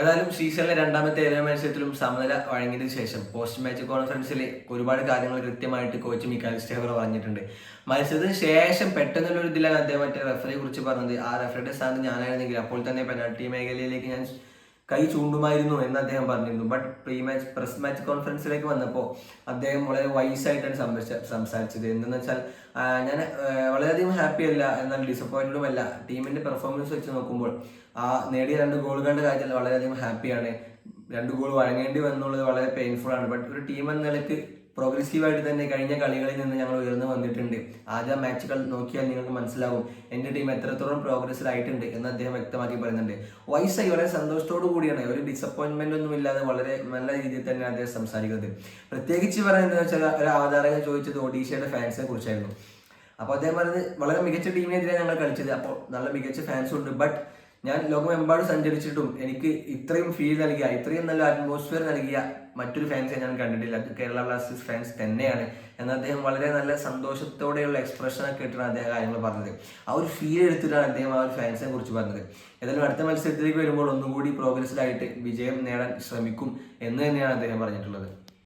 ഏതായാലും സീസണിലെ രണ്ടാമത്തെ ഏഴ് മത്സരത്തിലും സമനില വഴങ്ങിയതിനു ശേഷം പോസ്റ്റ് മാച്ച് കോൺഫറൻസിൽ ഒരുപാട് കാര്യങ്ങൾ കൃത്യമായിട്ട് കോച്ച് മിക്കാൽ സ്റ്റേവർ പറഞ്ഞിട്ടുണ്ട്. മത്സരത്തിന് ശേഷം പെട്ടെന്നുള്ള ഒരു ഇതിലാണ് അദ്ദേഹം മറ്റേ റെഫറിയെ കുറിച്ച് പറഞ്ഞത്. ആ റെഫറിയുടെ സ്ഥാനത്ത് ഞാനായിരുന്നെങ്കിൽ അപ്പോൾ തന്നെ പെനാൾട്ടി മേഖലയിലേക്ക് ഞാൻ കൈ ചൂണ്ടുമായിരുന്നു എന്ന് അദ്ദേഹം പറഞ്ഞിരുന്നു. But pre match press match കോൺഫറൻസിലേക്ക് വന്നപ്പോൾ അദ്ദേഹം വളരെ വൈസായിട്ടാണ് സംസാരിച്ച സംസാരിച്ചത്. എന്തെന്ന് വെച്ചാൽ ഞാൻ വളരെയധികം ഹാപ്പി അല്ല എന്നാൽ ഡിസപ്പോയിന്റഡും അല്ല. ടീമിന്റെ പെർഫോമൻസ് വെച്ച് നോക്കുമ്പോൾ ആ നേടിയ രണ്ട് ഗോളുകളുടെ കാര്യത്തിൽ വളരെയധികം ഹാപ്പിയാണ് രണ്ട് ഗോൾ വഴങ്ങേണ്ടി വന്നുള്ളത് വളരെ പെയിൻഫുൾ ആണ്. ബട്ട് ഒരു ടീം എന്ന നിലയ്ക്ക് പ്രോഗ്രസീവായിട്ട് തന്നെ കഴിഞ്ഞ കളികളിൽ നിന്ന് ഞങ്ങൾ ഉയർന്നു വന്നിട്ടുണ്ട്. ആദ്യ മാച്ചുകൾ നോക്കിയാൽ നിങ്ങൾക്ക് മനസ്സിലാകും. എന്റെ ടീം എത്രത്തോളം പ്രോഗ്രസ്സിലായിട്ടുണ്ട് എന്ന് അദ്ദേഹം വ്യക്തമാക്കി പറയുന്നുണ്ട്. വയസ്സായി വളരെ സന്തോഷത്തോടു കൂടിയാണ്. ഒരു ഡിസപ്പോയിൻമെന്റ് ഒന്നും ഇല്ലാതെ വളരെ നല്ല രീതിയിൽ തന്നെ അദ്ദേഹം സംസാരിക്കുന്നത്. പ്രത്യേകിച്ച് പറയുന്നത് വെച്ചാൽ ഒരു അവതാരകൻ ചോദിച്ചത് ഒഡീഷയുടെ ഫാൻസിനെ കുറിച്ചായിരുന്നു. അപ്പോൾ അദ്ദേഹം പറഞ്ഞത് വളരെ മികച്ച ടീമിനെതിരെ ഞങ്ങൾ കളിച്ചത്. അപ്പോൾ നല്ല മികച്ച ഫാൻസും ഉണ്ട്. ബട്ട് ഞാൻ ലോകമെമ്പാടും സഞ്ചരിച്ചിട്ടും എനിക്ക് ഇത്രയും ഫീൽ നൽകിയ ഇത്രയും നല്ല അറ്റ്മോസ്ഫിയർ നൽകിയ മറ്റൊരു ഫാൻസിനെ ഞാൻ കണ്ടിട്ടില്ല. കേരള ബ്ലാസ്റ്റേഴ്സ് ഫാൻസ് തന്നെയാണ്. എന്ന് അദ്ദേഹം വളരെ നല്ല സന്തോഷത്തോടെയുള്ള എക്സ്പ്രഷൻ ഒക്കെ ഇട്ടാണ് അദ്ദേഹം കാര്യങ്ങൾ പറഞ്ഞത്. ആ ഒരു ഫീൽ എടുത്തിട്ടാണ് അദ്ദേഹം ആ ഒരു ഫാൻസിനെ കുറിച്ച് പറഞ്ഞത്. ഏതായാലും അടുത്ത മത്സരത്തിലേക്ക് വരുമ്പോൾ ഒന്നുകൂടി പ്രോഗ്രസ്സിലായിട്ട് വിജയം നേടാൻ ശ്രമിക്കും എന്ന് തന്നെയാണ് അദ്ദേഹം പറഞ്ഞിട്ടുള്ളത്.